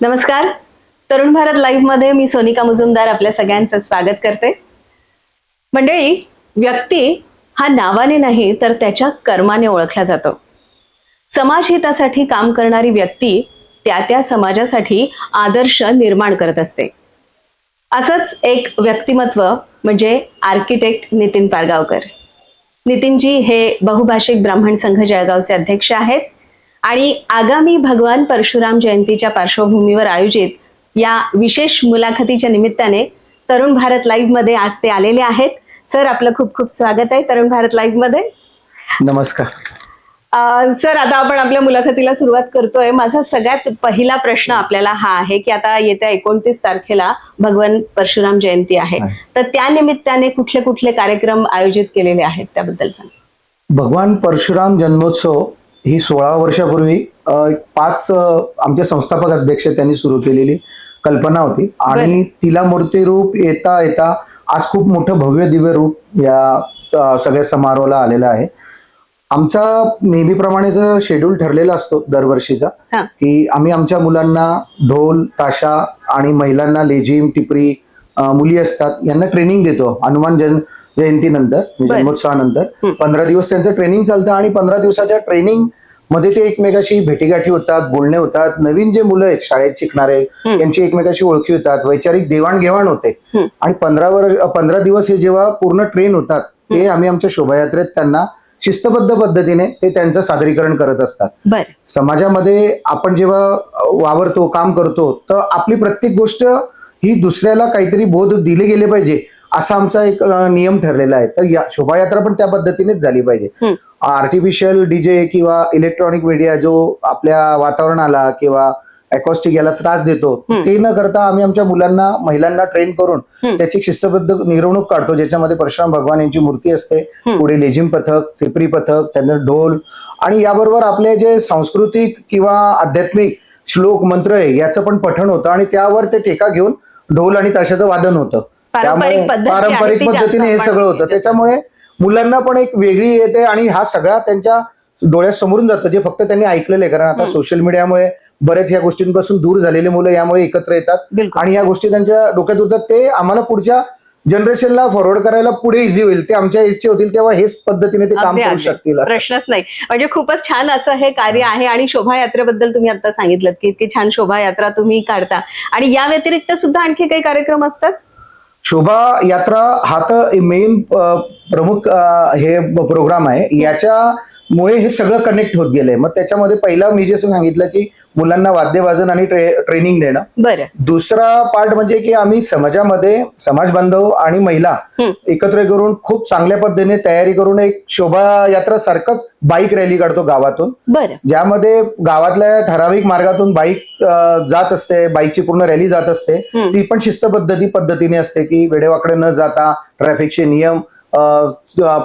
नमस्कार. तरुण भारत लाईव्हमध्ये मी सोनिका मुजुमदार आपल्या सगळ्यांचं स्वागत करते. मंडळी व्यक्ती हा नावाने नाही तर त्याच्या कर्माने ओळखला जातो. समाजहितासाठी काम करणारी व्यक्ती त्या त्या समाजासाठी आदर्श निर्माण करत असते. असंच एक व्यक्तिमत्व म्हणजे आर्किटेक्ट नितीन पारगावकर. नितीनजी हे बहुभाषिक ब्राह्मण संघ जळगावचे अध्यक्ष आहेत. आणि आगामी भगवान परशुराम जयंतीच्या पार्श्वभूमीवर आयोजित या विशेष मुलाखतीच्या निमित्ताने तरुण भारत लाईव्हमध्ये आज ते आलेले आहेत. सर आपलं खूप खूप स्वागत आहे तरुण भारत लाईव्हमध्ये. नमस्कार. सर आता आपण आपल्या मुलाखतीला सुरुवात करतोय. माझा सगळ्यात पहिला प्रश्न आपल्याला हा आहे की आता येत्या एकोणतीस तारखेला भगवान परशुराम जयंती आहे. आहे. तर त्या निमित्ताने कुठले कुठले कार्यक्रम आयोजित केलेले आहेत त्याबद्दल सांग. भगवान परशुराम जन्मोत्सव ही सोळा वर्षापूर्वी पाच आमचे संस्थापक अध्यक्ष त्यांनी सुरू केलेली कल्पना होती. आणि तिला मूर्तीरूप येता येता आज खूप मोठं भव्य दिव्य रूप या सगळ्या समारोहाला आलेलं आहे. आमचा नेहमीप्रमाणेच शेड्यूल ठरलेला असतो दरवर्षीचा की आम्ही आमच्या मुलांना ढोल ताशा आणि महिलांना लेझिम टिपरी मुली असतात यांना ट्रेनिंग देतो. हनुमान जन जयंतीनंतर म्हणजे. जन्मोत्सवानंतर. पंधरा दिवस त्यांचं ट्रेनिंग चालतं आणि पंधरा दिवसाच्या ट्रेनिंगमध्ये ते एकमेकाशी भेटीगाठी होतात बोलणे होतात. नवीन जे मुलं आहेत शाळेत शिकणारे यांची एकमेकाशी ओळखी होतात वैचारिक देवाणघेवाण होते. आणि पंधरा वर्ष पंधरा दिवस हे जेव्हा पूर्ण ट्रेन होतात ते आम्ही आमच्या शोभायात्रेत त्यांना शिस्तबद्ध पद्धतीने ते त्यांचं सादरीकरण करत असतात. समाजामध्ये आपण जेव्हा वावरतो काम करतो तर आपली प्रत्येक गोष्ट ही दुसऱ्याला काहीतरी बोध दिले गेले पाहिजे असा आमचा एक नियम ठरलेला आहे. तर या शोभायात्रा पण त्या पद्धतीनेच झाली पाहिजे. आर्टिफिशियल डीजे किंवा इलेक्ट्रॉनिक मीडिया जो आपल्या वातावरणाला किंवा अकॉस्टिक याला त्रास देतो ते न करता आम्ही आमच्या मुलांना महिलांना ट्रेन करून त्याची शिस्तबद्ध मिरवणूक काढतो ज्याच्यामध्ये परशुराम भगवान यांची मूर्ती असते पुढे लेझिम पथक फिपरी पथक त्यानंतर ढोल आणि याबरोबर आपले जे सांस्कृतिक किंवा आध्यात्मिक श्लोक मंत्र आहे याचं पण पठण होतं आणि त्यावर ते टेका घेऊन ढोल आणि ताशाचं वादन होतं. आहे पारंपरिक पद्धतीने हे सगळं होतं. त्याच्यामुळे मुलांना पण एक वेगळी येते आणि हा सगळा त्यांच्या डोळ्यासमोरून जातं. जे फक्त त्यांनी ऐकलेलं आहे कारण आता सोशल मीडियामुळे बरेच या गोष्टींपासून दूर झालेले मुलं यामुळे एकत्र येतात. आणि या गोष्टी त्यांच्या डोक्यात उरतात. ते आम्हाला पुढच्या जनरेशनला फॉरवर्ड करायला पुढे इझी होईल. ते आमच्या इच्छे होतील तेव्हा हेच पद्धतीने ते काम करू. शकतील. प्रश्नच नाही. म्हणजे खूपच छान असं हे कार्य आहे आणि शोभायात्रेबद्दल तुम्ही आता सांगितलं की इतकी छान शोभायात्रा तुम्ही काढता. आणि या व्यतिरिक्त सुद्धा आणखी काही कार्यक्रम असतात? शोभा यात्रा हा तर मेन प्रमुख हे प्रोग्राम आहे. याच्यामुळे हे सगळं कनेक्ट होत गेलंय. मग त्याच्यामध्ये पहिला मी जसं सांगितलं की मुलांना वाद्य वाजन आणि ट्रे, ट्रेनिंग देणं. दुसरा पार्ट म्हणजे की आम्ही समाजामध्ये समाज बांधव आणि महिला. एकत्र करून खूप चांगल्या पद्धतीने तयारी करून एक शोभायात्रा सारखंच बाईक रॅली काढतो गावातून. ज्यामध्ये गावातल्या ठराविक मार्गातून बाईक जात असते बाईकची पूर्ण रॅली जात असते. ती पण शिस्तपद्धती पद्धतीने असते की वेडेवाकडे न जाता ट्रॅफिकचे नियम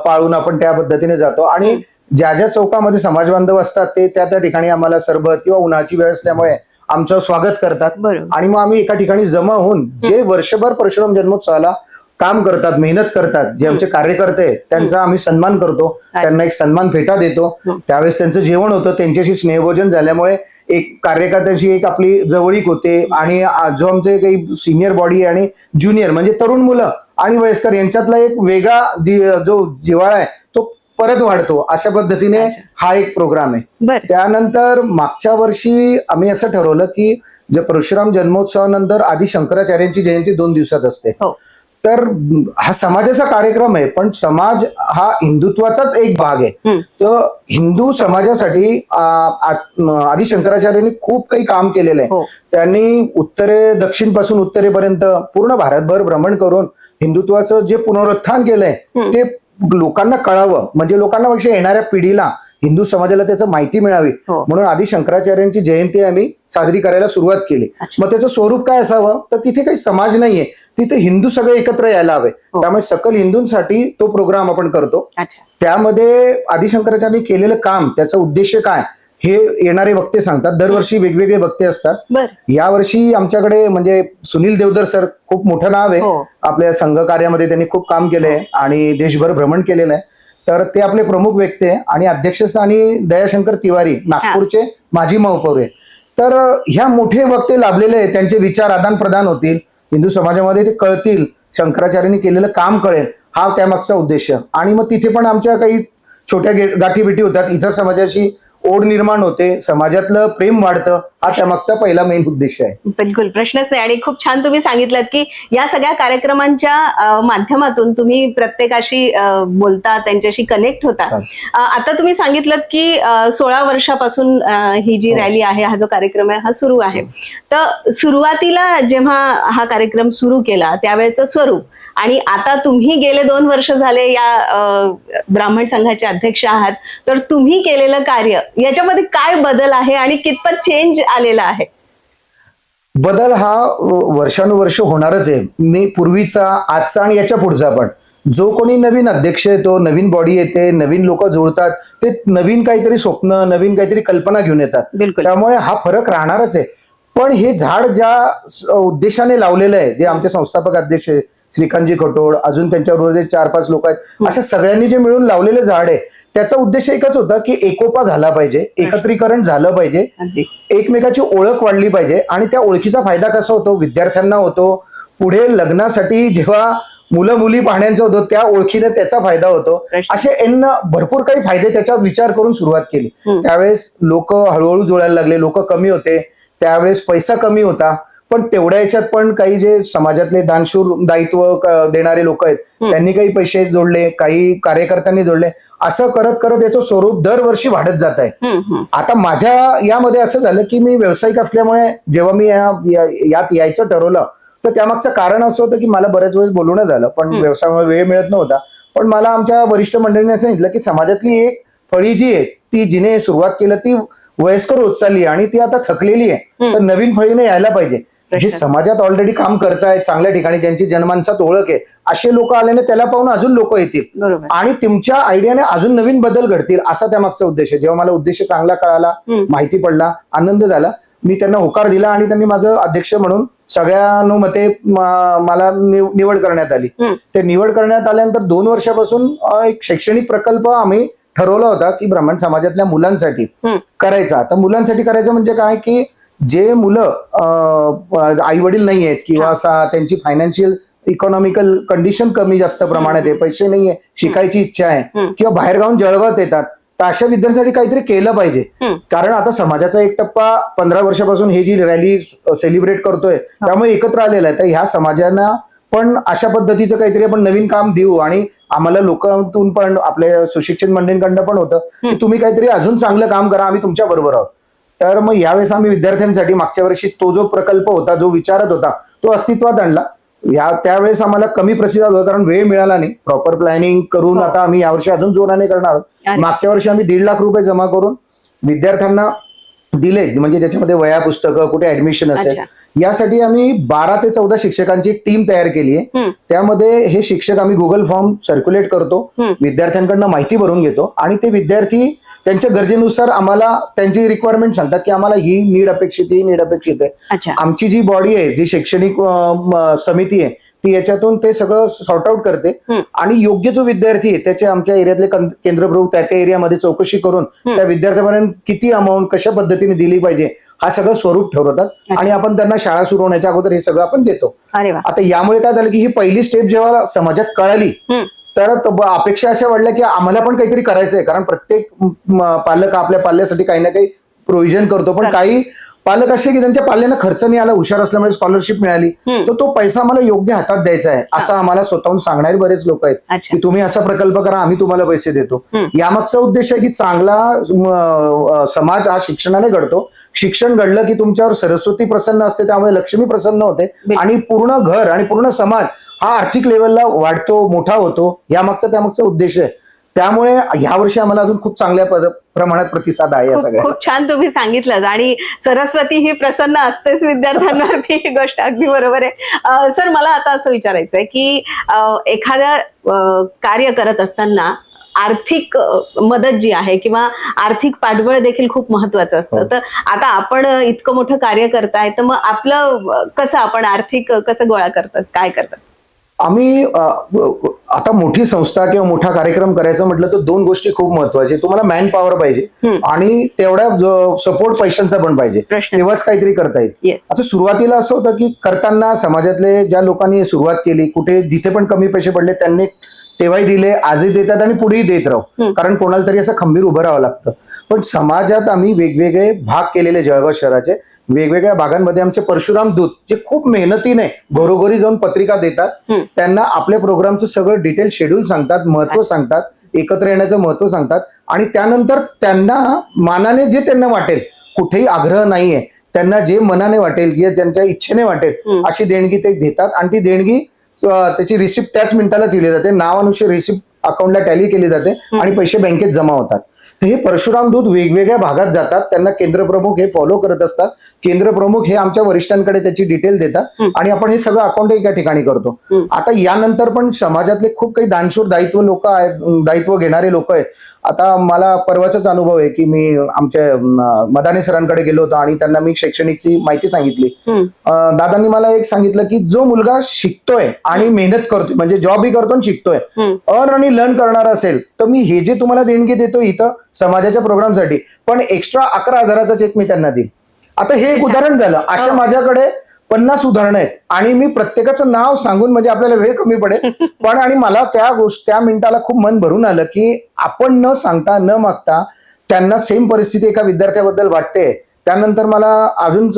पाळून आपण त्या पद्धतीने जातो. आणि ज्या ज्या चौकामध्ये समाज बांधव असतात ते त्या त्या ठिकाणी आम्हाला सरबत किंवा उन्हाची वेळ असल्यामुळे आमचं स्वागत करतात. आणि मग आम्ही एका ठिकाणी जमा होऊन जे वर्षभर परशुराम जन्मोत्सवाला काम करतात मेहनत करतात जे आमचे कार्यकर्ते त्यांचा आम्ही सन्मान करतो त्यांना एक सन्मान फेटा देतो. त्यावेळेस त्यांचं जेवण होतं त्यांच्याशी स्नेहभोजन झाल्यामुळे एक कार्यकर्त्यांची एक आपली जवळीक होते आणि जो आमचे काही सिनियर बॉडी आणि ज्युनियर म्हणजे तरुण मुलं आणि वयस्कर यांच्यातला एक वेगळा जी जो जिव्हाळा आहे परत वाढतो अशा पद्धतीने. हा एक प्रोग्राम आहे. त्यानंतर मागच्या वर्षी आम्ही असं ठरवलं की जे परशुराम जन्मोत्सवानंतर आधी शंकराचार्यांची जयंती दोन दिवसात असते. हो. तर हा समाजाचा कार्यक्रम आहे पण समाज हा हिंदुत्वाचाच एक भाग आहे. तर हिंदू समाजासाठी आदी शंकराचार्यांनी खूप काही काम केलेलं आहे. हो. त्यांनी उत्तरे दक्षिणपासून उत्तरेपर्यंत पूर्ण भारतभर भ्रमण करून हिंदुत्वाचं जे पुनरुत्थान केलंय ते लोकांना कळावं. म्हणजे लोकांना पेक्षा येणाऱ्या पिढीला हिंदू समाजाला त्याचं माहिती मिळावी. हो. म्हणून आधी शंकराचार्यांची जयंती आम्ही साजरी करायला सुरुवात केली. मग त्याचं स्वरूप काय असावं? तर तिथे काही समाज नाहीये. तिथे हिंदू सगळे एकत्र यायला हवे. हो. त्यामुळे सकल हिंदूंसाठी तो प्रोग्राम आपण करतो. त्यामध्ये आदिशंकराचार्यांनी केलेलं काम त्याचा उद्देश काय? हे येणारे वक्ते सांगतात. दरवर्षी वेगवेगळे वक्ते असतात. यावर्षी आमच्याकडे म्हणजे सुनील देवधर सर खूप मोठं नाव आहे. हो. आपल्या संघ कार्यामध्ये त्यांनी खूप काम केलंय आणि देशभर भ्रमण केलेलं आहे. तर ते आपले प्रमुख व्यक्ती आहे आणि अध्यक्षस्थानी दयाशंकर तिवारी नागपूरचे माजी महापौर आहे तर ह्या मोठे वक्ते लाभलेले आहेत. त्यांचे विचार आदान प्रदान होतील. हिंदू समाजामध्ये ते कळतील. शंकराचार्यांनी केलेलं काम कळेल. हा त्यामागचा उद्देश आणि मग तिथे पण आमच्या काही छोट्या गाठीभेटी होतात इतर समाजाची ओढ निर्माण होते. समाजातलं प्रेम वाढतं. हा त्यामागचा पहिला मेन उद्देश आहे. बिलकुल. प्रश्नच नाही. आणि खूप छान तुम्ही सांगितलं की या सगळ्या कार्यक्रमांच्या माध्यमातून तुम्ही प्रत्येकाशी बोलता त्यांच्याशी कनेक्ट होता. हा. आता तुम्ही सांगितलं की सोळा वर्षापासून ही जी हो. रॅली आहे हा जो कार्यक्रम आहे हा सुरू आहे. तर सुरुवातीला जेव्हा हा कार्यक्रम सुरू केला त्यावेळेचं स्वरूप आणि आता तुम्ही गेले दोन वर्ष झाले या ब्राह्मण संघाचे अध्यक्ष आहात. तर तुम्ही केलेलं कार्य याच्यामध्ये काय बदल आहे आणि कितपत चेंज आलेला आहे? बदल हा वर्षानुवर्ष होणारच आहे. मी पूर्वीचा आजचा आणि याच्या पुढचा पण. जो कोणी नवीन अध्यक्ष येतो नवीन बॉडी येते नवीन लोक जोडतात ते नवीन काहीतरी स्वप्न नवीन काहीतरी कल्पना घेऊन येतात. त्यामुळे हा फरक राहणारच आहे. पण हे झाड ज्या उद्देशाने लावलेलं आहे जे आमचे संस्थापक अध्यक्ष आहे, श्रीकांतजी कटोड अजून त्यांच्याबरोबर जे चार पाच लोक आहेत अशा सगळ्यांनी जे मिळून लावलेलं झाड आहे त्याचा उद्देश एकच होता की एकोपा झाला पाहिजे एकत्रीकरण झालं पाहिजे एकमेकाची ओळख वाढली पाहिजे आणि त्या ओळखीचा फायदा कसा होतो? विद्यार्थ्यांना होतो. पुढे लग्नासाठी जेव्हा मुलं मुली पाहण्याचा होतो त्या ओळखीने त्याचा फायदा होतो. असे एन भरपूर काही फायदे त्याचा विचार करून सुरुवात केली. त्यावेळेस लोक हळूहळू जोडायला लागले लोक कमी होते. त्यावेळेस पैसा कमी होता. पण तेवढ्या याच्यात पण काही जे समाजातले दानशूर दायित्व देणारे लोक आहेत त्यांनी काही पैसे जोडले काही कार्यकर्त्यांनी जोडले असं करत करत याचं स्वरूप दरवर्षी वाढत जात आहे. आता माझ्या यामध्ये असं झालं की मी व्यावसायिक असल्यामुळे जेव्हा मी यात यायचं ठरवलं तर त्यामागचं कारण असं होतं की मला बऱ्याच वेळेस बोलवणं झालं पण व्यवसायामुळे वेळ मिळत नव्हता. पण मला आमच्या वरिष्ठ मंडळीने सांगितलं की समाजातली एक फळी जी आहे ती जिने सुरुवात केलं ती वयस्कर होत चालली आहे आणि ती आता थकलेली आहे. तर नवीन फळीने यायला पाहिजे. जे. समाजात ऑलरेडी काम करतायत चांगल्या ठिकाणी ज्यांची जनमानसात ओळख आहे असे लोक आल्याने त्याला पाहून अजून लोक येतील आणि तुमच्या आयडियाने अजून नवीन बदल घडतील असा त्यामागचा उद्देश आहे जेव्हा मला उद्देश चांगला कळाला. माहिती पडला आनंद झाला मी त्यांना होकार दिला आणि त्यांनी माझं अध्यक्ष म्हणून सगळ्यानुमते मला निव- निवड करण्यात आली. ते निवड करण्यात आल्यानंतर दोन वर्षापासून एक शैक्षणिक प्रकल्प आम्ही ठरवला होता की ब्राह्मण समाजातल्या मुलांसाठी. करायचा तर मुलांसाठी करायचं म्हणजे काय की जे मुलं आई वडील नाही आहेत किंवा असा त्यांची फायनान्शियल इकॉनॉमिकल कंडिशन कमी जास्त प्रमाणात आहे पैसे नाहीये शिकायची इच्छा आहे. किंवा बाहेर गावून जळगावात येतात तर अशा विद्यार्थ्यांसाठी काहीतरी केलं पाहिजे. कारण आता समाजाचा एक टप्पा पंधरा वर्षापासून ही जी रॅली सेलिब्रेट करतोय त्यामुळे एकत्र आलेला आहे. तर ह्या समाजांना पण अशा पद्धतीचं काहीतरी आपण नवीन काम देऊ आणि आम्हाला लोकांतून पण आपल्या सुशिक्षित मंडळींकडनं पण होतं की तुम्ही काहीतरी अजून चांगलं काम करा आम्ही तुमच्या बरोबर आहोत. तर मग यावेळेस आम्ही विद्यार्थ्यांसाठी मागच्या वर्षी तो जो प्रकल्प होता जो विचारत होता तो अस्तित्वात आणला या त्यावेळेस आम्हाला कमी प्रतिसाद होता कारण वेळ मिळाला नाही प्रॉपर प्लॅनिंग करून हो. आता आम्ही यावर्षी अजून जोराने करणार. मागच्या वर्षी आम्ही दीड लाख रुपये जमा करून विद्यार्थ्यांना दिले म्हणजे ज्याच्यामध्ये वया पुस्तकं कुठे ऍडमिशन असेल. यासाठी आम्ही बारा ते चौदा शिक्षकांची एक टीम तयार केली आहे. त्यामध्ये हे शिक्षक आम्ही गुगल फॉर्म सर्क्युलेट करतो. विद्यार्थ्यांकडनं माहिती भरून घेतो आणि ते विद्यार्थी त्यांच्या गरजेनुसार आम्हाला त्यांची रिक्वायरमेंट सांगतात की आम्हाला ही नीड अपेक्षित आहे, ही नीड अपेक्षित आहे आमची जी बॉडी आहे जी शैक्षणिक समिती आहे ती याच्यातून ते सगळं सॉर्ट आउट करते. आणि योग्य जो विद्यार्थी आहे त्याचे आमच्या एरियातले केंद्रप्रमुख त्या त्या एरियामध्ये चौकशी करून त्या विद्यार्थ्यापर्यंत किती अमाऊंट कशा पद्धतीने दिली पाहिजे हा सगळं स्वरूप ठरवतात. आणि आपण त्यांना शाळा सुरू होण्याच्या अगोदर हे सगळं आपण देतो. आता यामुळे काय झालं की ही पहिली स्टेप जेव्हा समाजात कळाली. तर अपेक्षा अशा वाढल्या की आम्हाला पण काहीतरी करायचंय. कारण प्रत्येक पालक आपल्या पाल्यासाठी काही ना काही प्रोव्हिजन करतो. पण काही पालक असे की त्यांच्या पाल्यांना खर्च नाही आला हुशार असल्यामुळे स्कॉलरशिप मिळाली. तर तो पैसा आम्हाला योग्य हातात द्यायचा आहे. असं आम्हाला स्वतःहून सांगणारे बरेच लोक आहेत की तुम्ही असा प्रकल्प करा आम्ही तुम्हाला पैसे देतो. यामागचा उद्देश आहे की चांगला समाज हा शिक्षणाने घडतो. शिक्षण घडलं की तुमच्यावर सरस्वती प्रसन्न असते त्यामुळे लक्ष्मी प्रसन्न होते. आणि पूर्ण घर आणि पूर्ण समाज हा आर्थिक लेवलला वाढतो मोठा होतो. यामागचा त्यामागचा उद्देश आहे. त्यामुळे ह्या वर्षी आम्हाला अजून खूप चांगल्या प्रमाणात प्रतिसाद आहे या खूप सगळ्या खूप छान तुम्ही सांगितलं आणि सरस्वती ही प्रसन्न असतेच विद्यार्थ्यांवरती ही गोष्ट अगदी बरोबर आहे. सर मला आता असं विचारायचं आहे की अं, एखादं अं, कार्य करत असताना आर्थिक मदत जी आहे किंवा आर्थिक पाठबळ देखील खूप महत्वाचं असतं. हो. तर आता आपण इतकं मोठं कार्य करताय तर मग आपलं कसं आपण आर्थिक कसं गोळा करतात काय करतात? आम्ही आता मोठी संस्था किंवा मोठा कार्यक्रम करायचा म्हटलं तर दोन गोष्टी खूप महत्त्वाच्या तुम्हाला मॅन पॉवर पाहिजे आणि तेवढ्या सपोर्ट पैशांचा पण पाहिजे. तेव्हाच काहीतरी करता येईल. असं सुरुवातीला असं होतं की करताना समाजातले ज्या लोकांनी सुरुवात केली कुठे जिथे पण कमी पैसे पडले त्यांनी तेव्हाही दिले आजही देतात आणि पुढेही देत राहू. कारण कोणाला तरी असं खंबीर उभं राहावं लागतं. पण समाजात आम्ही वेगवेगळे भाग केलेले जळगाव शहराचे वेगवेगळ्या भागांमध्ये आमचे परशुराम दूत जे खूप मेहनतीने घरोघरी जाऊन पत्रिका देतात त्यांना आपल्या प्रोग्रामचं सगळं डिटेल शेड्यूल सांगतात महत्त्व सांगतात एकत्र येण्याचं महत्त्व सांगतात आणि त्यानंतर त्यांना मानाने जे त्यांना वाटेल कुठेही आग्रह नाहीये त्यांना जे मनाने वाटेल किंवा त्यांच्या इच्छेने वाटेल अशी देणगी ते देतात आणि ती देणगी त्याची रिसिप्ट त्याच मिनिटाला दिली जाते. नावानुसार रिसिप्ट अकाउंटला टॅली केली जाते आणि पैसे बँकेत जमा होतात. तर हे परशुराम दूत वेगवेगळ्या भागात जातात. त्यांना केंद्र प्रमुख हे फॉलो करत असतात. केंद्र प्रमुख हे आमच्या वरिष्ठांकडे त्याची डिटेल देतात आणि आपण हे सगळं अकाउंट एका ठिकाणी करतो. आता यानंतर पण समाजातले खूप काही दानशूर दायित्व लोक आहेत दायित्व घेणारे लोक आहेत. आता मला परवाचाच अनुभव आहे की मी आमच्या मदाने सरांकडे गेलो होतो आणि त्यांना मी शैक्षणिकची माहिती सांगितली. दादांनी मला एक सांगितलं की जो मुलगा शिकतोय आणि मेहनत करतोय म्हणजे जॉबही करतो आणि शिकतोय अर्न आणि लर्न करणार असेल तर मी हे जे तुम्हाला देणगी देतो इथं समाजाच्या प्रोग्रामसाठी पण एक्स्ट्रा अकरा हजाराचा चेक मी त्यांना देईल आता हे एक उदाहरण झालं. अशा माझ्याकडे पन्नास उदाहरणं आहेत आणि मी प्रत्येकाचं नाव सांगून म्हणजे आपल्याला वेळ कमी पडेल पण आणि मला त्या गोष्ट त्या मिनिटाला खूप मन भरून आलं की आपण न सांगता न मागता त्यांना सेम परिस्थिती एका विद्यार्थ्याबद्दल वाटते. त्यानंतर मला अजून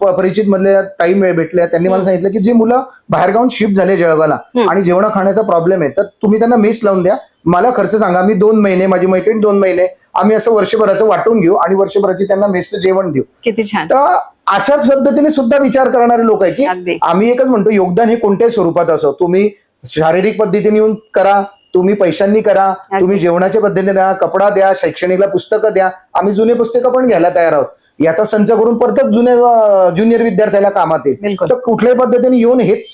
परिचित मधले ताई भेटल्या. त्यांनी मला सांगितलं की जी मुलं बाहेरगावून शिफ्ट झाले जळगावला आणि जेवणा खाण्याचा प्रॉब्लेम आहे तर तुम्ही त्यांना मेस लावून द्या. मला खर्च सांगा मी दोन महिने माझी मैत्रीण दोन महिने आम्ही असं वर्षभराचं वाटून घेऊ आणि वर्षभराची त्यांना मेसचं जेवण देऊ. किती छान. तर अशा पद्धतीने सुद्धा विचार करणारे लोक आहे. की आम्ही एकच म्हणतो योगदान हे कोणत्याही स्वरूपात असो. तुम्ही शारीरिक पद्धतीने येऊन करा तुम्ही पैशांनी करा तुम्ही जेवणाच्या पद्धतीने द्या कपडा द्या शैक्षणिकला पुस्तकं द्या. आम्ही जुने पुस्तकं पण घ्यायला तयार आहोत. याचा संच करून परत जुने ज्युनियर विद्यार्थ्याला कामात येईल. तर कुठल्याही पद्धतीने येऊन हेच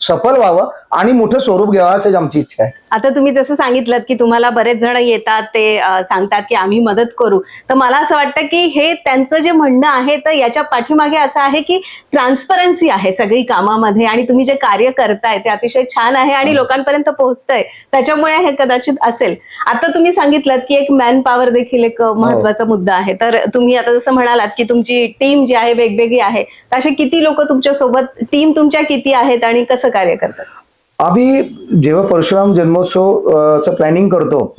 सफल व्हावं आणि मोठं स्वरूप घ्यावं अशीच आमची इच्छा आहे. आता तुम्ही जसं सांगितलं की तुम्हाला बरेच जण येतात ते अं, सांगतात की आम्ही मदत करू. तर मला असं वाटतं की हे त्यांचं जे म्हणणं आहे तर याच्या पाठीमागे असं आहे की ट्रान्सपरन्सी आहे सगळी कामामध्ये आणि तुम्ही जे कार्य करताय ते अतिशय छान आहे आणि लोकांपर्यंत पोहोचतंय. त्याच्यामुळे हे कदाचित असेल. आता तुम्ही सांगितलं की एक मॅन पॉवर देखील एक महत्त्वाचा मुद्दा आहे. तर तुम्ही आता जसं म्हणालात की तुमची टीम जी आहे वेगवेगळी आहे. तर असे किती लोक तुमच्यासोबत टीम तुमच्या किती आहेत आणि कसं कार्य करतात? आम्ही जेव्हा परशुराम जन्मोत्सव प्लॅनिंग करतो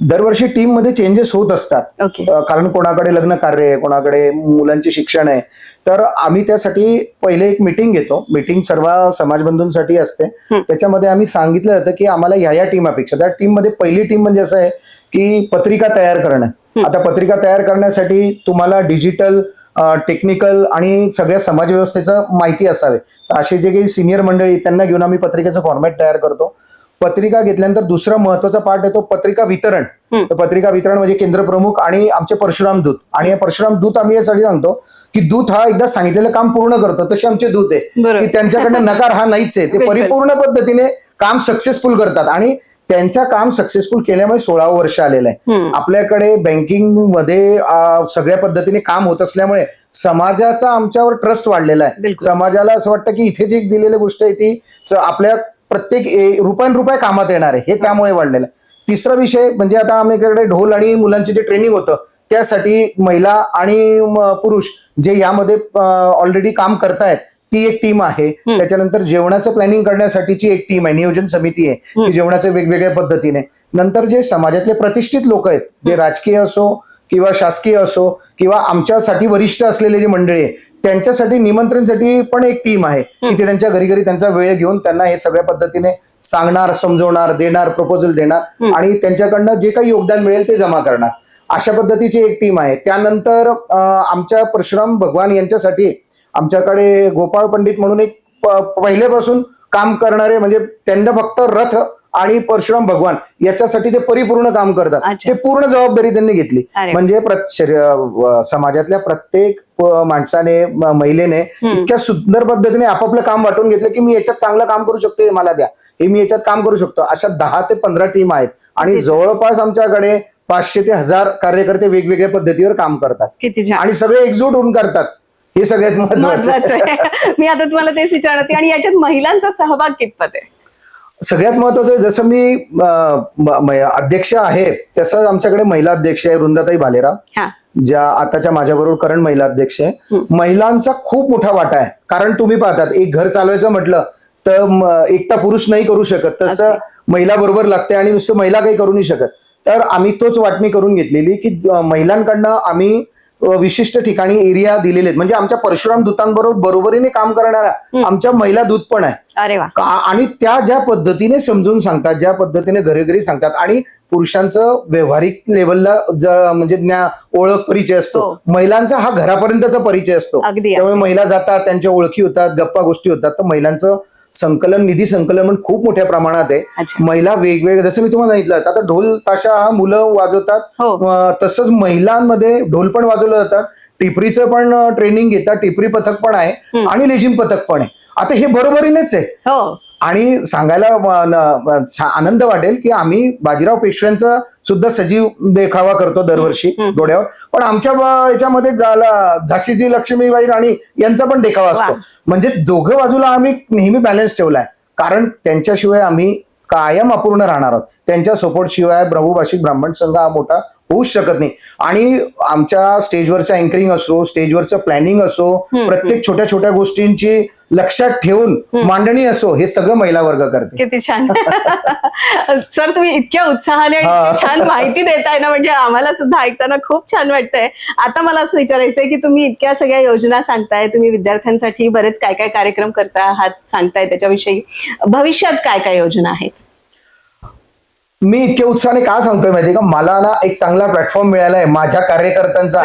दरवर्षी टीममध्ये चेंजेस होत असतात. ओके अ, कारण कोणाकडे लग्न कार्य आहे कोणाकडे मुलांचे शिक्षण आहे. तर आम्ही त्यासाठी पहिले एक मिटिंग घेतो. मिटिंग सर्व समाजबंधूंसाठी असते. त्याच्यामध्ये आम्ही सांगितलं जातं की आम्हाला ह्या या टीम अपेक्षा. त्या टीममध्ये पहिली टीम म्हणजे असं आहे की पत्रिका तयार करणं. आता पत्रिका तयार करण्यासाठी तुम्हाला डिजिटल टेक्निकल आणि सगळ्या समाज व्यवस्थेचं माहिती असावे. असे जे काही सिनियर मंडळी त्यांना घेऊन आम्ही पत्रिकेचं फॉर्मॅट तयार करतो. पत्रिका घेतल्यानंतर दुसरा महत्त्वाचा पार्ट येतो पत्रिका वितरण. तर पत्रिका वितरण म्हणजे केंद्र प्रमुख आणि आमचे परशुराम दूत. आणि या परशुराम दूत आम्ही यासाठी सांगतो की दूत हा एकदा सांगितलेलं काम पूर्ण करतो. तसे आमचे दूत आहे. की त्यांच्याकडनं नकार हा नाहीच आहे. ते. परिपूर्ण पद्धतीने काम सक्सेसफुल करतात. आणि त्यांचं काम सक्सेसफुल केल्यामुळे सोळावं वर्ष आलेलं आहे. आपल्याकडे बँकिंगमध्ये सगळ्या पद्धतीने काम होत असल्यामुळे समाजाचा आमच्यावर ट्रस्ट वाढलेला आहे. समाजाला असं वाटतं की इथे जी दिलेली गोष्ट आहे ती आपल्या प्रत्येक रुपयान रुपये कामात येणार आहे. हे त्यामुळे वाढलेलं आहे. तिसरा विषय म्हणजे आता आमच्याकडे ढोल आणि मुलांचे जे ट्रेनिंग होतं त्यासाठी महिला आणि पुरुष जे यामध्ये ऑलरेडी काम करतायत ती एक टीम आहे. त्याच्यानंतर जेवणाचं प्लॅनिंग करण्यासाठीची एक टीम आहे. नियोजन समिती आहे. की जेवणाचे वेगवेगळ्या पद्धतीने. नंतर जे समाजातले प्रतिष्ठित लोक आहेत जे राजकीय असो किंवा शासकीय असो किंवा आमच्यासाठी वरिष्ठ असलेले जे मंडळी आहे त्यांच्यासाठी निमंत्रणसाठी पण एक टीम आहे. की ते त्यांच्या घरी घरी त्यांचा वेळ घेऊन त्यांना हे सगळ्या पद्धतीने सांगणार समजवणार देणार प्रपोजल देणार आणि त्यांच्याकडनं जे काही योगदान मिळेल ते जमा करणार. अशा पद्धतीची एक टीम आहे. त्यानंतर आमच्या परशुराम भगवान यांच्यासाठी आमच्याकडे गोपाळ पंडित म्हणून एक पहिल्यापासून काम करणारे म्हणजे त्यांना फक्त रथ आणि परशुराम भगवान याच्यासाठी ते परिपूर्ण काम करतात. ते पूर्ण जबाबदारी त्यांनी घेतली. म्हणजे समाजातल्या प्रत्येक माणसाने महिलेने इतक्या सुंदर पद्धतीने आपापलं काम वाटून घेतलं की मी याच्यात चांगलं काम करू शकतो हे मला द्या. हे मी याच्यात काम करू शकतो. अशा दहा ते पंधरा टीम आहेत. आणि जवळपास आमच्याकडे पाचशे ते हजार कार्यकर्ते वेगवेगळ्या पद्धतीवर काम करतात. आणि सगळे एकजूट होऊन करतात. हे सगळ्यात महत्वाचं आहे. मी आता तुम्हाला तेच विचारते आणि याच्यात महिलांचा सहभाग कितपत आहे? सगळ्यात महत्वाचं जसं मी अध्यक्ष आहे तसंच आमच्याकडे महिला अध्यक्ष आहे वृंदाताई भालेराव. ज्या आताच्या माझ्याबरोबर करंट महिला अध्यक्ष आहे महिलांचा खूप मोठा वाटा आहे. कारण तुम्ही पाहतात एक घर चालवायचं म्हटलं तर एकटा पुरुष नाही करू शकत. तसं महिला बरोबर लागते आणि नुसतं महिला काही करू नाही शकत. तर आम्ही तोच वाटणी करून घेतलेली की महिलांकडनं आम्ही विशिष्ट ठिकाणी एरिया दिलेले आहेत. म्हणजे आमच्या परशुराम दूतांबरोबर बरोबरीने काम करणाऱ्या आमच्या महिला दूत पण आहे. अरे वा. आणि त्या ज्या पद्धतीने समजून सांगतात ज्या पद्धतीने घरी सांगतात आणि पुरुषांचं व्यवहारिक लेवलला म्हणजे ओळख परिचय असतो. हो. महिलांचा हा घरापर्यंतचा परिचय असतो. त्यामुळे महिला जातात त्यांच्या ओळखी होतात गप्पा गोष्टी होतात तर महिलांचं संकलन निधी संकलन खूप मोठ्या प्रमाणात आहे. महिला वेगवेगळे जसं मी तुम्हाला सांगितलं आता ढोल ताशा हा मुलं वाजवतात. हो. तसंच महिलांमध्ये ढोल पण वाजवलं जातात. टिपरीचं पण ट्रेनिंग घेतात. टिपरी पथक पण आहे आणि लेझिम पथक पण आहे. आता हे बरोबरीनेच आहे. हो. आणि सांगायला आनंद वाटेल की आम्ही बाजीराव पेशव्यांचा सुद्धा सजीव देखावा करतो दरवर्षी घोड्यावर पण आमच्या याच्यामध्ये झाला झाशीची लक्ष्मीबाई राणी यांचा पण देखावा असतो. म्हणजे दोघं बाजूला आम्ही नेहमी बॅलन्स ठेवलाय. कारण त्यांच्याशिवाय आम्ही कायम अपूर्ण राहणार आहोत. त्यांच्या सपोर्ट शिवाय बहुभाषिक ब्राह्मण संघ हा मोठा होऊच शकत नाही. आणि आमच्या स्टेजवरचं अँकरिंग असो स्टेजवरचं प्लॅनिंग असो प्रत्येक छोट्या छोट्या गोष्टींची लक्षात ठेवून मांडणी असो हे सगळं महिला वर्ग करते. किती छान. सर तुम्ही इतक्या उत्साहाने छान माहिती देताय ना म्हणजे आम्हाला सुद्धा ऐकताना खूप छान वाटतंय. आता मला असं विचारायचंय की तुम्ही इतक्या सगळ्या योजना सांगताय तुम्ही विद्यार्थ्यांसाठी बरेच काय काय कार्यक्रम करता आहात सांगताय त्याच्याविषयी. भविष्यात काय काय योजना आहेत? मी इतक्या उत्साहाने का सांगतोय माहितीये का? मला ना एक चांगला प्लॅटफॉर्म मिळाला आहे माझ्या कार्यकर्त्यांचा.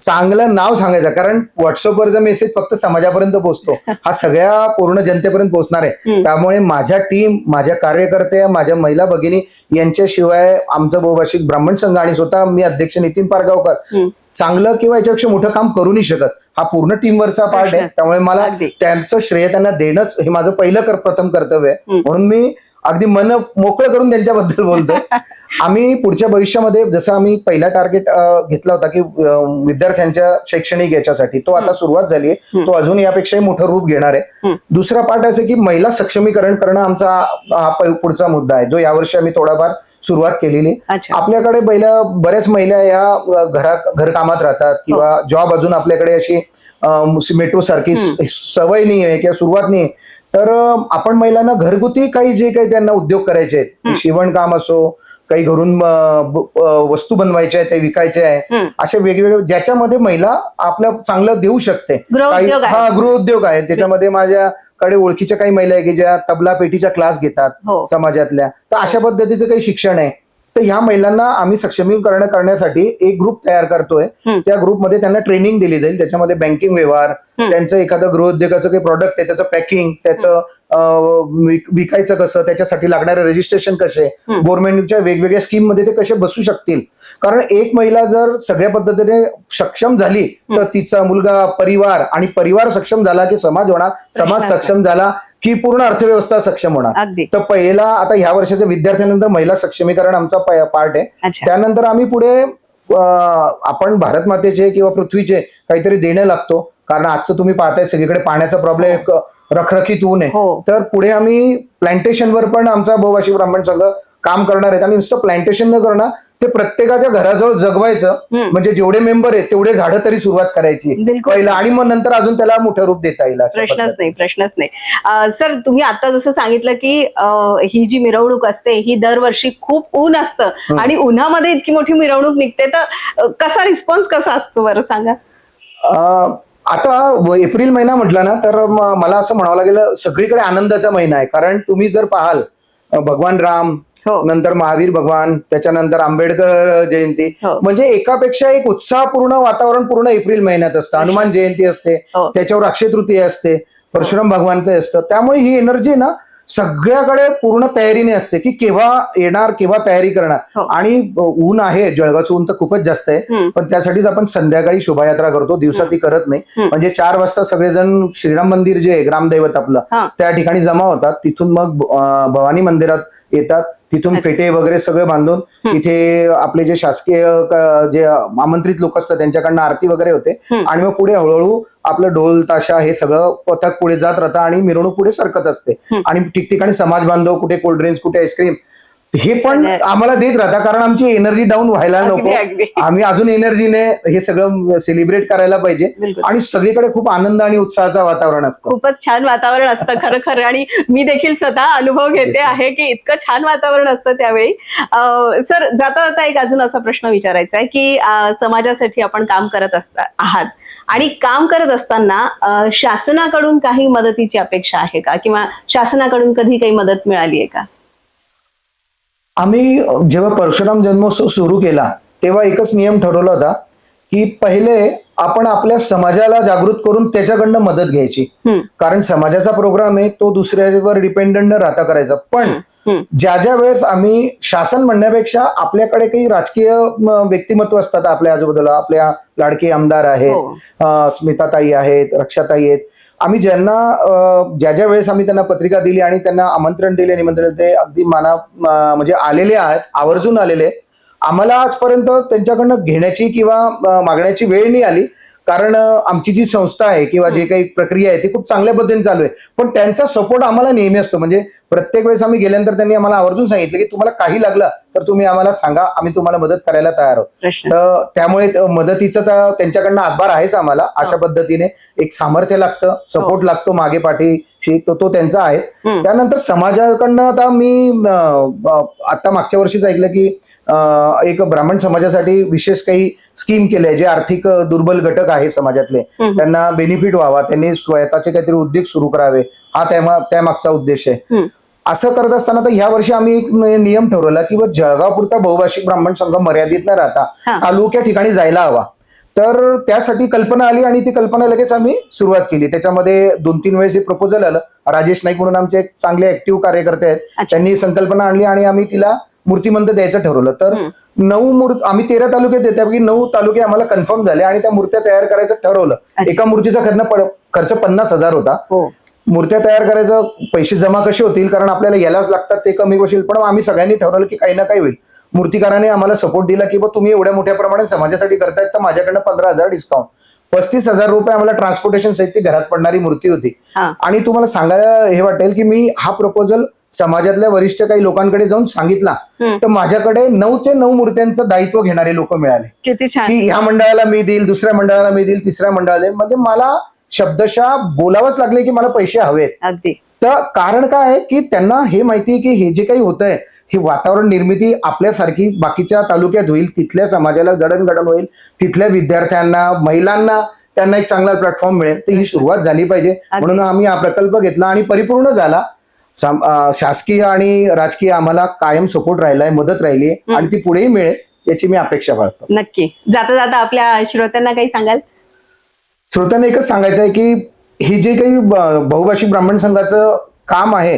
चांगलं नाव सांगायचं कारण व्हॉट्सअपवरचा मेसेज फक्त समाजापर्यंत पोहोचतो हा सगळ्या पूर्ण जनतेपर्यंत पोहोचणार आहे. त्यामुळे माझ्या टीम माझ्या कार्यकर्ते माझ्या महिला भगिनी यांच्याशिवाय आमचं बहुभाषिक ब्राह्मण संघ आणि स्वतः मी अध्यक्ष नितीन पारगावकर चांगलं किंवा याच्यापेक्षा मोठं काम करू नाही शकत. हा पूर्ण टीमवरचा पार्ट आहे. त्यामुळे मला. त्यांचं श्रेय त्यांना देणंच हे माझं पहिलं कर प्रथम कर्तव्य आहे. म्हणून मी अगदी मन मोकळं करून त्यांच्याबद्दल बोलतो आम्ही पुढच्या भविष्यामध्ये जसं आम्ही पहिला टार्गेट घेतला होता की विद्यार्थ्यांच्या शैक्षणिक याच्यासाठी तो आता सुरुवात झाली आहे. तो अजून यापेक्षाही मोठं रूप घेणार आहे. दुसरा पार्ट असं की महिला सक्षमीकरण करणं आमचा हा पुढचा मुद्दा आहे. जो यावर्षी आम्ही थोडाफार सुरुवात केलेली. आपल्याकडे पहिल्या बऱ्याच महिला या घरा घरकामात राहतात किंवा जॉब अजून आपल्याकडे अशी मेट्रो सारखी सवय नाही आहे किंवा सुरुवात नाही आहे. तर आपण महिलांना घरगुती काही जे काही त्यांना उद्योग करायचे आहेत. शिवणकाम असो काही घरून ब- अ, वस्तू बनवायच्या आहेत ते विकायचे आहे असे वेगवेगळे ज्याच्यामध्ये महिला आपलं चांगलं देऊ शकते. काही. हा गृहउद्योग आहे. त्याच्यामध्ये माझ्याकडे ओळखीच्या काही महिला आहे की ज्या तबला पेटीचा क्लास घेतात हो. समाजातल्या. तर अशा पद्धतीचं काही शिक्षण आहे. तर ह्या महिलांना आम्ही सक्षमीकरण करण्यासाठी एक ग्रुप तयार करतोय. त्या ग्रुपमध्ये त्यांना ट्रेनिंग दिली जाईल. त्याच्यामध्ये बँकिंग व्यवहार त्यांचं एखादं गृहोद्योगाचं काही प्रॉडक्ट आहे त्याचं पॅकिंग त्याचं विकायचं कसं? त्याच्यासाठी लागणारे रजिस्ट्रेशन कसे? गव्हर्नमेंटच्या वेगवेगळ्या स्कीममध्ये ते कसे बसू शकतील? कारण एक महिला जर सगळ्या पद्धतीने सक्षम झाली तर तिचा मुलगा परिवार आणि परिवार सक्षम झाला की समाज होणार? समाज सक्षम. झाला की पूर्ण अर्थव्यवस्था सक्षम होणार. तर पहिला आता ह्या वर्षाच्या विद्यार्थ्यांनंतर महिला सक्षमीकरण आमचा पार्ट आहे. त्यानंतर आम्ही पुढे आपण भारत मातेचे किंवा पृथ्वीचे काहीतरी देणं लागतो. कारण आजचं तुम्ही पाहताय सगळीकडे पाण्याचा प्रॉब्लेम रखरखीत होऊ नये हो. तर पुढे आम्ही प्लांटेशनवर पण आमचा बहुभाषिक ब्राह्मण संघ काम करणार आहेत. आणि नुसतं प्लांटेशन न करणं ते प्रत्येकाच्या घराजवळ जगवायचं. म्हणजे जेवढे मेंबर आहेत तेवढे झाडं तरी सुरुवात करायची. बिलकुल. पहिलं आणि मग नंतर अजून त्याला मोठं रूप देता येईल अशा प्रश्नच. नाही प्रश्नच नाही. सर तुम्ही आता जसं सांगितलं की अं, ही जी मिरवणूक असते ही दरवर्षी खूप ऊन असतं. आणि उन्हामध्ये इतकी मोठी मिरवणूक निघते तर अं, कसा रिस्पॉन्स कसा असतो बरं सांगा? अं, आता एप्रिल महिना म्हटला ना तर मला असं म्हणावं लागेल सगळीकडे आनंदाचा महिना आहे कारण तुम्ही जर पाहाल भगवान राम हो. नंतर महावीर भगवान त्याच्यानंतर आंबेडकर जयंती हो. म्हणजे एकापेक्षा एक उत्साहपूर्ण वातावरण पूर्ण एप्रिल महिन्यात असतं हनुमान जयंती असते हो. त्याच्यावर अक्षय तृतीया असते परशुराम भगवानचं असतं त्यामुळे ही एनर्जी ना सगळ्याकडे पूर्ण तयारीने असते की केव्हा येणार केव्हा तयारी हो. करणार आणि ऊन आहे जळगावचं ऊन तर खूपच जास्त आहे. पण त्यासाठीच आपण संध्याकाळी शोभायात्रा करतो. दिवसा ती करत नाही. म्हणजे चार वाजता सगळेजण श्रीराम मंदिर जे आहे ग्रामदैवत आपलं हा. त्या ठिकाणी जमा होतात. तिथून मग भवानी मंदिरात येतात तिथून. पेटे वगैरे सगळे बांधून तिथे आपले जे शासकीय जे आमंत्रित लोक असतात त्यांच्याकडनं आरती वगैरे होते. आणि मग पुढे हळूहळू आपलं ढोल ताशा हे सगळं पथक पुढे जात राहतं आणि मिरवणूक पुढे सरकत असते. आणि ठिकठिकाणी समाज बांधव कुठे कोल्ड्रिंक्स कुठे आईस्क्रीम हे पण. आम्हाला देत राहतात कारण आमची एनर्जी डाऊन व्हायला नको. आम्ही अजून एनर्जीने हे सगळं सेलिब्रेट करायला पाहिजे. आणि सगळीकडे खूप आनंद आणि उत्साहाचं वातावरण असतं. खूपच छान वातावरण असतं खरं खरं. आणि मी देखील स्वतः अनुभव घेते आहे की इतकं छान वातावरण असतं त्यावेळी. सर जाता जाता एक अजून असा प्रश्न विचारायचा आहे की समाजासाठी आपण काम करत असता आहात. आणि काम करत असताना शासनाकडून काही मदतीची अपेक्षा आहे का? किंवा शासनाकडून कधी काही मदत मिळाली आहे का? आम्ही जेव्हा परशुराम जन्मोत्सव सुरू केला तेव्हा एकच नियम ठरवला होता की पहिले आपण आपल्या समाजाला जागृत करून त्याच्याकडनं मदत घ्यायची. कारण समाजाचा प्रोग्राम आहे तो दुसऱ्यावर डिपेंडंट न राहता करायचा. पण ज्या ज्या वेळेस आम्ही शासन म्हणण्यापेक्षा आपल्याकडे काही राजकीय व्यक्तिमत्व असतात आपल्या आजूबाजूला. आपल्या लाडके आमदार हो. आहेत अं, स्मिताताई आहेत रक्षाताई आहेत. आम्ही ज्यांना ज्या ज्या वेळेस आम्ही त्यांना पत्रिका दिली आणि त्यांना आमंत्रण दिले निमंत्रण दिले, ते अगदी माना म्हणजे आलेले आहेत आवर्जून आलेले आहेत. आम्हाला आजपर्यंत त्यांच्याकडनं घेण्याची किंवा मागण्याची वेळ नाही आली. कारण आमची जी संस्था आहे किंवा जे काही प्रक्रिया आहे ती खूप चांगल्या पद्धतीने चालू आहे. पण त्यांचा सपोर्ट आम्हाला नेहमी असतो. म्हणजे प्रत्येक वेळेस आम्ही गेल्यानंतर त्यांनी आम्हाला आवर्जून सांगितलं की तुम्हाला काही लागलं तर तुम्ही आम्हाला सांगा आम्ही तुम्हाला मदत करायला तयार आहोत. तर त्यामुळे मदतीचं तर त्यांच्याकडनं हातभार आहेच आम्हाला अशा पद्धतीने एक सामर्थ्य लागतं सपोर्ट लागतो मागे पाठीशी तो तो त्यांचा आहेच. त्यानंतर समाजाकडनं आता मी आता मागच्या वर्षीच ऐकलं की एक ब्राह्मण समाजासाठी विशेष काही स्कीम केले जे आर्थिक दुर्बल घटक आहे समाजातले. त्यांना बेनिफिट व्हावा त्यांनी स्वतःचे काहीतरी उद्योग सुरू करावे हा त्या त्यामागचा उद्देश आहे. असं करत असताना तर ह्या वर्षी आम्ही एक न- नियम ठरवला की बा जळगाव पुरता बहुभाषिक ब्राह्मण संघ मर्यादित न राहता. तालुक्या ठिकाणी जायला हवा. तर त्यासाठी कल्पना आली आणि ती कल्पना लगेच आम्ही सुरुवात केली. त्याच्यामध्ये दोन तीन वेळेस हे प्रपोजल आलं. राजेश नाईक म्हणून आमचे एक चांगले ऍक्टिव्ह कार्यकर्ते आहेत. त्यांनी संकल्पना आणली आणि आम्ही तिला मूर्तिमंत द्यायचं ठरवलं. तर. नऊ मूर्त आम्ही तेरा तालुक्यात येते त्यापैकी नऊ तालुके आम्हाला कन्फर्म झाले आणि त्या मूर्त्या तयार करायचं ठरवलं. एका मूर्तीचा खर्च खर्च पन्नास हजार होता. हो. मूर्त्या तयार करायचं पैसे जमा कसे होतील? कारण आपल्याला यालाच लागतात ते कमी बसेल पण आम्ही सगळ्यांनी ठरवलं की काही ना काही होईल. मूर्तिकाराने आम्हाला सपोर्ट दिला की बा तुम्ही एवढ्या मोठ्या प्रमाणात समाजासाठी करतायत तर माझ्याकडनं पंधरा हजार डिस्काउंट पस्तीस हजार रुपये आम्हाला ट्रान्सपोर्टेशन सहित ती घरात पडणारी मूर्ती होती. आणि तुम्हाला सांगायला हे वाटेल की मी हा प्रपोजल समाजातल्या वरिष्ठ काही लोकांकडे जाऊन सांगितला. तर माझ्याकडे नऊ ते नऊ मूर्त्यांचं दायित्व घेणारे लोक मिळाले. की ह्या मंडळाला मी देईल दुसऱ्या मंडळाला मी देईल तिसऱ्या मंडळाला देईल. म्हणजे मला शब्दशः बोलावंच लागले की मला पैसे हवेत. अगदी. तर कारण काय आहे की त्यांना हे माहिती आहे की हे जे काही होत आहे ही वातावरण निर्मिती आपल्यासारखी बाकीच्या तालुक्यात होईल तिथल्या समाजाला जडणघडण होईल तिथल्या विद्यार्थ्यांना महिलांना त्यांना एक चांगला प्लॅटफॉर्म मिळेल. तर ही सुरुवात झाली पाहिजे. म्हणून आम्ही हा प्रकल्प घेतला आणि परिपूर्ण झाला. शासकीय आणि राजकीय आम्हाला कायम सपोर्ट राहिलाय मदत राहिली आहे आणि ती पुढेही मिळेल याची मी अपेक्षा बाळगतो. नक्की. जाता जाता आपल्या श्रोत्यांना काही सांगाल? श्रोत्यांना एकच सांगायचं आहे की हे जे काही ब- बहुभाषिक ब्राह्मण संघाचं काम आहे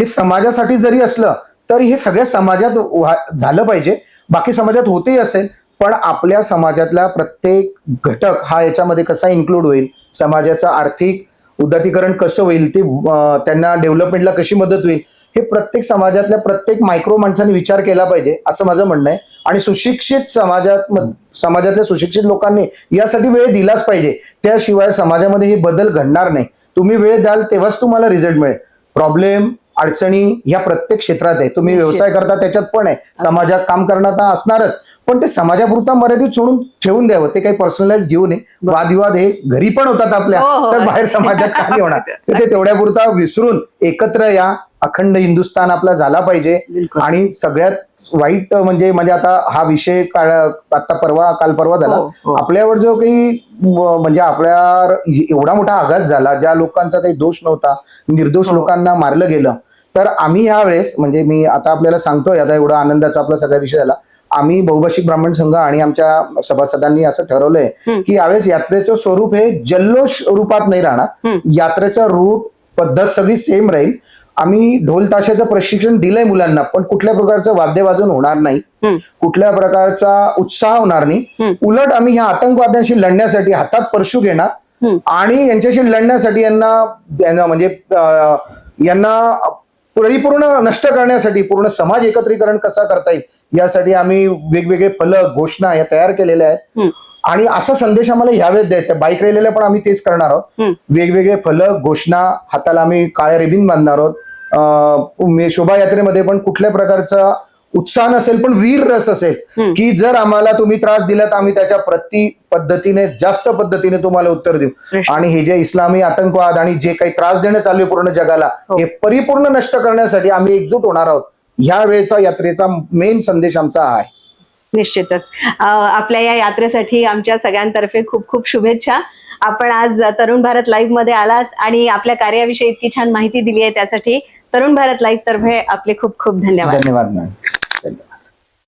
हे समाजासाठी जरी असलं तरी हे सगळ्या समाजात व्हा- झालं पाहिजे. बाकी समाजात होतेही असेल पण आपल्या समाजातला प्रत्येक घटक हा याच्यामध्ये कसा इन्क्लूड होईल? समाजाचा आर्थिक उदातीकरण कसं होईल ते त्यांना डेव्हलपमेंटला कशी मदत होईल हे प्रत्येक समाजातल्या प्रत्येक मायक्रो माणसाने विचार केला पाहिजे असं माझं म्हणणं आहे. आणि सुशिक्षित समाजात समाजातल्या सुशिक्षित लोकांनी यासाठी वेळ दिलाच पाहिजे. त्याशिवाय समाजामध्ये हे बदल घडणार नाही. तुम्ही वेळ द्याल तेव्हाच तुम्हाला रिझल्ट मिळेल. प्रॉब्लेम अडचणी या प्रत्येक क्षेत्रात आहे. तुम्ही व्यवसाय करता त्याच्यात पण आहे. समाजात काम करणार असणारच. पण ते समाजापुरता मर्यादित सोडून ठेवून द्यावं ते काही पर्सनलाइज घेऊ नये वादविवाद हे घरी पण होतात आपल्या हो, हो. तर बाहेर समाजात का नाही होणार तर ते तेवढ्यापुरता विसरून एकत्र या अखंड हिंदुस्थान आपला झाला पाहिजे. आणि सगळ्यात वाईट म्हणजे म्हणजे आता हा विषय काळ आता परवा काल परवा झाला हो. आपल्यावर जो काही म्हणजे आपल्या एवढा मोठा आघात झाला ज्या लोकांचा काही दोष नव्हता निर्दोष. लोकांना मारलं गेलं तर आम्ही ह्या वेळेस म्हणजे मी आता आपल्याला सांगतोय आता एवढा आनंदाचा आपला सगळा विषय झाला आम्ही बहुभाषिक ब्राह्मण संघ आणि आमच्या सभासदांनी असं ठरवलंय. की यावेळेस यात्रेचं स्वरूप हे जल्लोष रूपात नाही राहणार. यात्रेचा रूट पद्धत सगळी सेम राहील आम्ही ढोल ताशाचं प्रशिक्षण दिलंय मुलांना पण कुठल्या प्रकारचं वाद्य वाजून होणार नाही. कुठल्या प्रकारचा उत्साह होणार नाही. उलट आम्ही ह्या आतंकवाद्यांशी लढण्यासाठी हातात परशू घेणार. आणि यांच्याशी लढण्यासाठी यांना म्हणजे यांना परिपूर्ण नष्ट करण्यासाठी पूर्ण समाज एकत्रीकरण कसा करता येईल यासाठी आम्ही वेगवेगळे फलक घोषणा या तयार केलेल्या आहेत. आणि असा संदेश आम्हाला ह्यावेळेस द्यायचा बाईक रॅलीला पण आम्ही तेच करणार आहोत. वेगवेगळे फलक घोषणा हाताला आम्ही काळ्या रिबिन बांधणार आहोत शोभायात्रेमध्ये पण कुठल्या प्रकारचा उत्साह नसेल पण वीर रस असेल. की जर आम्हाला तुम्ही त्रास दिला तर आम्ही त्याच्या प्रति पद्धतीने जास्त पद्धतीने तुम्हाला उत्तर देऊ. आणि हे जे इस्लामी आतंकवाद आणि जे काही त्रास देणं चालू आहे पूर्ण जगाला हो. हे परिपूर्ण नष्ट करण्यासाठी आम्ही एकजूट होणार आहोत. ह्या वेळेचा यात्रेचा मेन संदेश आमचा आहे. निश्चितच. आपल्या या यात्रेसाठी आमच्या सगळ्यांतर्फे खूप खूप शुभेच्छा. आपण आज तरुण भारत लाईव्हमध्ये आलात आणि आपल्या कार्याविषयी इतकी छान माहिती दिली आहे त्यासाठी तरुण भारत लाईव्ह तर्फे आपले खूप खूप धन्यवाद. धन्यवाद